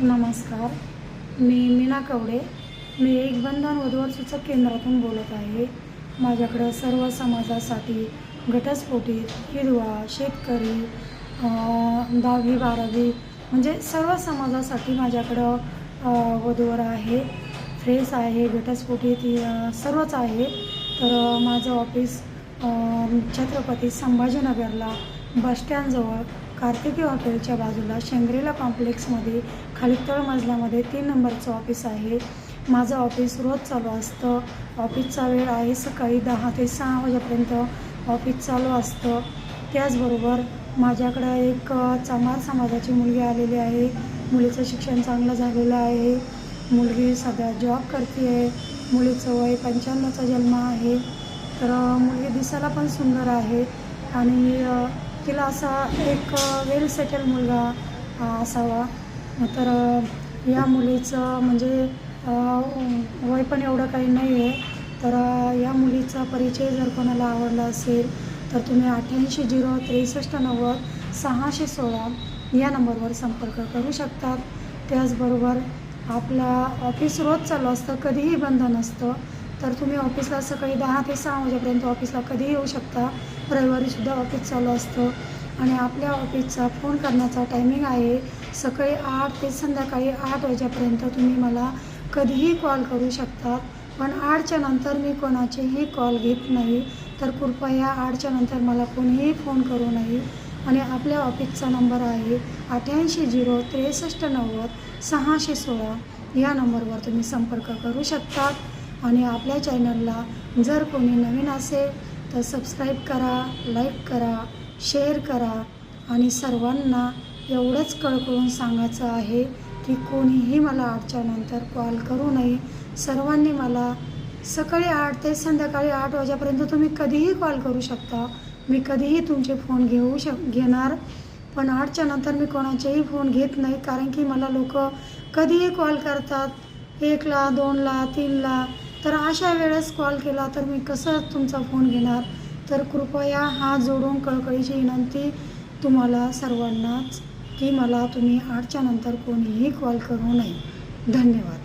नमस्कार. मी मीना कवडे. मी एक बंधन वधूवर सूचक केंद्रातून बोलत आहे. माझ्याकडं सर्व समाजासाठी घटस्फोटीत हिरवा शेतकरी दहावी बारावी म्हणजे सर्व समाजासाठी माझ्याकडं वधूवर आहे. फ्रेस आहे घटस्फोटीत सर्वच आहे. तर माझं ऑफिस छत्रपती संभाजीनगरला बसस्टँडजवळ कार्तिकी हॉटेलच्या बाजूला शेंगरेला कॉम्प्लेक्समध्ये खाली तळ मजल्यामध्ये तीन नंबरचं ऑफिस आहे. माझं ऑफिस रोज चालू असतं. ऑफिसचा वेळ आहे सकाळी दहा ते सहा वाजेपर्यंत ऑफिस चालू असतं. त्याचबरोबर माझ्याकडं एक चमार समाजाची मुलगी आलेली आहे. मुलीचं शिक्षण चांगलं झालेलं आहे. मुलगी सध्या जॉब करते आहे मुलीचं वय पंच्याण्णवचा जन्म आहे. तर मुलगी दिसायला पण सुंदर आहे. आणि तिला असा एक वेल सेटल मुलगा असावा. तर या मुलीचं म्हणजे वय पण एवढं काही नाही आहे तर या मुलीचा परिचय जर कोणाला आवडला असेल तर तुम्ही अठ्ठ्याऐंशी झिरो त्रेसष्ट नव्वद सहाशे सोळा या नंबरवर संपर्क करू शकतात. त्याचबरोबर आपला ऑफिस रोज चालू असतं कधीही बंद नसतं. तर तुम्ही ऑफिसला सकाळी दहा ते सहा वाजेपर्यंत ऑफिसला कधीही येऊ शकता. रविवारीसुद्धा ऑफिस चालू असतं. आणि आपल्या ऑफिसचा फोन करण्याचा टायमिंग आहे सकाळी आठ ते संध्याकाळी आठ वाजेपर्यंत तुम्ही मला कधीही कॉल करू शकता. पण आठच्या नंतर मी कोणाचेही कॉल घेत नाही. तर कृपया आठच्या नंतर मला कोणीही फोन करू नये. आणि आपल्या ऑफिसचा नंबर आहे अठ्ठ्याऐंशी झिरो त्रेसष्ट नव्वद सहाशे सोळा. या नंबरवर तुम्ही संपर्क करू शकता. आणि आपल्या चॅनलला जर कोणी नवीन असेल तर सबस्क्राईब करा लाईक करा शेअर करा आणि सर्वांना एवढंच कळकळून सांगायचं आहे की कोणीही मला आठच्यानंतर कॉल करू नये. सर्वांनी मला सकाळी आठ ते संध्याकाळी आठ वाजेपर्यंत तुम्ही कधीही कॉल करू शकता. मी कधीही तुमचे फोन घेऊ शक घेणार पण आठच्या नंतर मी कोणाचेही फोन घेत नाही कारण की मला लोक कधीही कॉल करतात. एकला दोनला तीनला तर अशा वेळेस कॉल केला तर मी कसं तुमचा फोन घेणार? तर कृपया हा जोडून कळकळीची विनंती तुम्हाला सर्वांनाच की मला तुम्ही आठच्या नंतर कोणीही कॉल करू नये. धन्यवाद.